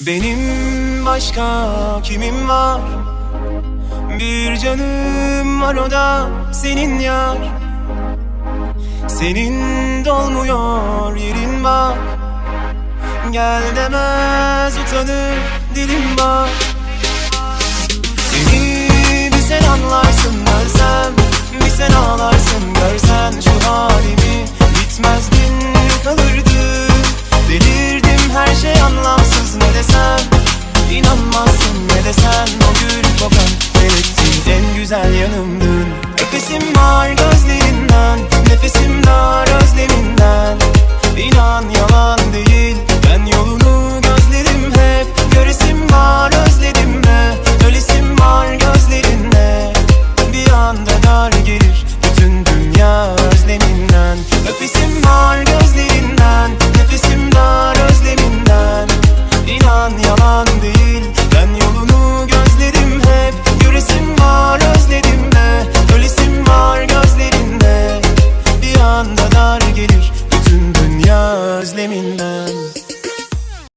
Benim başka kimim var? Bir canım var o da senin yar. Senin dolmuyor yerin bak. Gel demez utanır dilim bak Beni bir sen anlarsın ölsem Bir sen ağlarsın görsen şu halimi Bitmezdin kalırdın Delirdim her şey anlamsız ne desem İnanmazsın ne desen o gül kokan Belirttiğin en güzel yanımdın. Nefesim var gözlerinden Nefesim dar özleminden İnan yalan değil yalan değil. Ben yolunu gözledim hep. Göresim var özledim mi Ölesim var gözlerinde. Bir anda dar gelir Bütün dünya özleminden